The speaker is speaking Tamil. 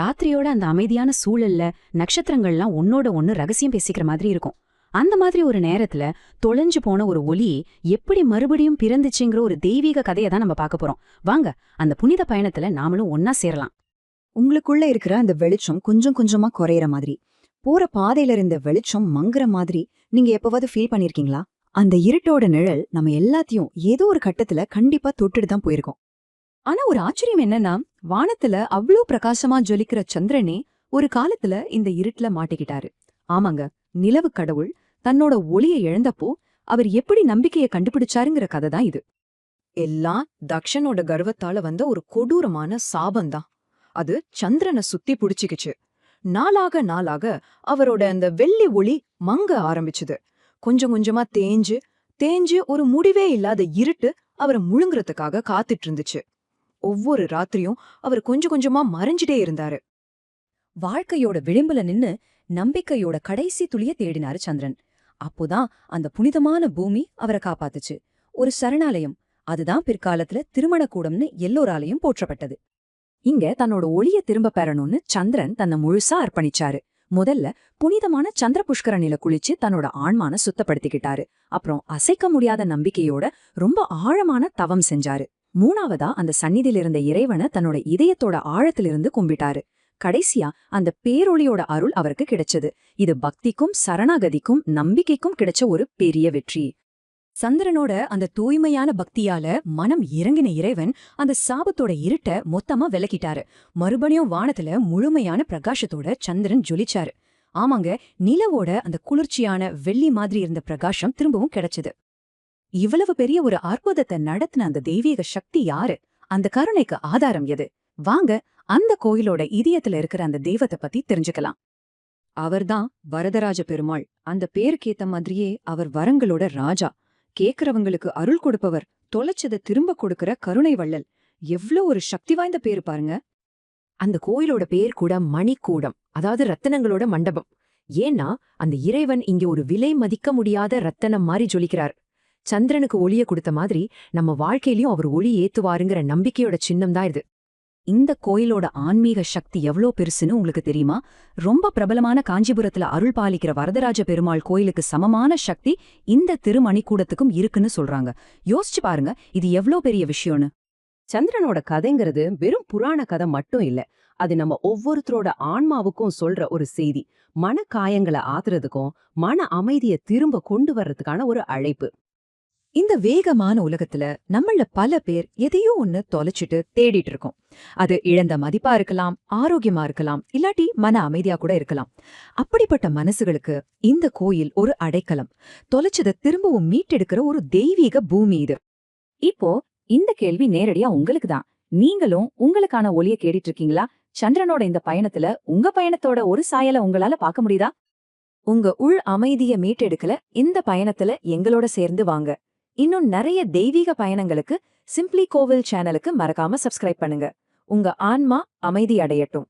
ராத்திரியோட அந்த அமைதியான சூழல்ல நட்சத்திரங்கள்லாம் ஒன்னோட ஒன்னு ரகசியம் பேசிக்கிற மாதிரி இருக்கும். அந்த மாதிரி ஒரு நேரத்துல தொலைஞ்சு போன ஒரு ஒலி எப்படி மறுபடியும் பிறந்துச்சுங்கிற ஒரு தெய்வீக கதையை தான் நம்ம பார்க்க போறோம். வாங்க அந்த புனித பயணத்துல நாமளும் ஒன்னா சேரலாம். உங்களுக்குள்ள இருக்கிற அந்த வெளிச்சம் கொஞ்சம் கொஞ்சமா குறையிற மாதிரி போற பாதையில இருந்த வெளிச்சம் மங்குற மாதிரி நீங்க எப்பவாவது ஃபீல் பண்ணிருக்கீங்களா? அந்த இருட்டோட நிழல் நம்ம எல்லாத்தையும் ஏதோ ஒரு கட்டத்துல கண்டிப்பா தொட்டுட்டு தான் போயிருக்கோம். ஆனா ஒரு ஆச்சரியம் என்னன்னா வானத்துல அவ்ளோ பிரகாசமா ஜொலிக்கிற சந்திரனே ஒரு காலத்துல இந்த இருட்டுல மாட்டிக்கிட்டாரு. ஆமாங்க நிலவு கடவுள் தன்னோட ஒளியை இழந்தப்போ அவர் எப்படி நம்பிக்கையை கண்டுபிடிச்சாருங்கிற கதை தான் இது. எல்லாம் தக்ஷனோட கர்வத்தால வந்த ஒரு கொடூரமான சாபந்தான் அது சந்திரனை சுத்தி புடிச்சுக்கிச்சு. நாளாக நாளாக அவரோட அந்த வெள்ளி ஒளி மங்க ஆரம்பிச்சுது. கொஞ்சம் கொஞ்சமா தேஞ்சு தேஞ்சு ஒரு முடிவே இல்லாத இருட்டு அவரை முழுங்குறதுக்காக காத்துட்டு இருந்துச்சு. ஒவ்வொரு ராத்திரியும் அவர் கொஞ்சம் கொஞ்சமா மறைஞ்சிட்டே இருந்தாரு. வாழ்க்கையோட விளிம்புல நின்னு நம்பிக்கையோட கடைசி துளிய தேடினாரு சந்திரன். அப்போதான் அந்த புனிதமான பூமி அவரை காப்பாத்துச்சு. ஒரு சரணாலயம். அதுதான் பிற்காலத்துல திருமணக்கூடம்னு எல்லோராலையும் போற்றப்பட்டது. இங்க தன்னோட ஒளிய திரும்ப பெறணும்னு சந்திரன் தன்னை முழுசா அர்ப்பணிச்சாரு. முதல்ல புனிதமான சந்திர புஷ்கரணில குளிச்சு தன்னோட ஆன்மான சுத்தப்படுத்திக்கிட்டாரு. அப்புறம் அசைக்க முடியாத நம்பிக்கையோட ரொம்ப ஆழமான தவம் செஞ்சாரு. மூணாவதா அந்த சந்நிதியில இருந்த இறைவனை தன்னோட இதயத்தோட ஆழத்திலிருந்து கும்பிட்டாரு. கடைசியா அந்த பேரொளியோட அருள் அவருக்கு கிடைச்சது. இது பக்திக்கும் சரணாகதிக்கும் நம்பிக்கைக்கும் கிடைச்ச ஒரு பெரிய வெற்றி. சந்திரனோட அந்த தூய்மையான பக்தியால மனம் இறங்கின இறைவன் அந்த சாபத்தோட இருட்ட மொத்தமா விலக்கிட்டாரு மறுபடியும் வானத்துல முழுமையான பிரகாசத்தோட சந்திரன் ஜொலிச்சாரு. ஆமாங்க நிலவோட அந்த குளிர்ச்சியான வெள்ளி மாதிரி இருந்த பிரகாசம் திரும்பவும் கிடைச்சது. இவ்வளவு பெரிய ஒரு அற்புதத்தை நடத்தின அந்த தெய்வீக சக்தி யாரு? அந்த கருணைக்கு ஆதாரம் எது? வாங்க அந்த கோயிலோட இதயத்துல இருக்கிற அந்த தெய்வத்தை பத்தி தெரிஞ்சுக்கலாம். அவர்தான் வரதராஜ பெருமாள். அந்த பேருக்கேத்த மாதிரியே அவர் வரங்களோட ராஜா. கேக்குறவங்களுக்கு அருள் கொடுப்பவர் தொலைச்சத திரும்ப கொடுக்கிற கருணை வள்ளல். எவ்ளோ ஒரு சக்தி வாய்ந்த பேரு பாருங்க. அந்த கோயிலோட பேர் கூட மணிக்கூடம் அதாவது ரத்தனங்களோட மண்டபம். ஏன்னா அந்த இறைவன் இங்க ஒரு விலை மதிக்க முடியாத ரத்தனம் மாறி ஜொலிக்கிறார். சந்திரனுக்கு ஒளிய கொடுத்த மாதிரி நம்ம வாழ்க்கையிலயும் அவர் ஒளி ஏத்துவாருங்கிற நம்பிக்கையோட சின்னம் தான் இது. இந்த கோயிலோட ஆன்மீக சக்தி எவ்ளோ பெருசுன்னு உங்களுக்கு தெரியுமா? ரொம்ப பிரபலமான காஞ்சிபுரத்துல அருள் பாலிக்கிற வரதராஜ பெருமாள் கோயிலுக்கு சமமான சக்தி இந்த திருமணிக்கூடத்துக்கும் இருக்குன்னு சொல்றாங்க. யோசிச்சு பாருங்க இது எவ்ளோ பெரிய விஷயம்னு. சந்திரனோட கதைங்கிறது வெறும் புராண கதை மட்டும் இல்ல அது நம்ம ஒவ்வொருத்தரோட ஆன்மாவுக்கும் சொல்ற ஒரு செய்தி. மன காயங்களை ஆத்துறதுக்கும் மன அமைதியை திரும்ப கொண்டு வர்றதுக்கான ஒரு அழைப்பு. இந்த வேகமான உலகத்துல நம்மள பல பேர் எதையோ ஒன்னு தொலைச்சிட்டு தேடிட்டு இருக்கோம். அது இழந்த மதிப்பா இருக்கலாம் ஆரோக்கியமா இருக்கலாம் இல்லாட்டி மன அமைதியா கூட இருக்கலாம். அப்படிப்பட்ட மனசுகளுக்கு இந்த கோயில் ஒரு அடைக்கலம். தொலைச்சதை திரும்பவும் மீட்டெடுக்கிற ஒரு தெய்வீக பூமி இது. இப்போ இந்த கேள்வி நேரடியா உங்களுக்கு தான். நீங்களும் உங்களுக்கான ஒளிய கேட்டுட்டு இருக்கீங்களா? சந்திரனோட இந்த பயணத்துல உங்க பயணத்தோட ஒரு சாயல உங்களால பார்க்க முடியுதா? உங்க உள் அமைதிய மீட்டெடுக்கல இந்த பயணத்துல எங்களோட சேர்ந்து வாங்க. இன்னும் நிறைய தெய்வீக பயணங்களுக்கு சிம்ப்ளி கோவில் சேனலுக்கு மறக்காம சப்ஸ்கிரைப் பண்ணுங்க. உங்க ஆன்மா அமைதி அடையட்டும்.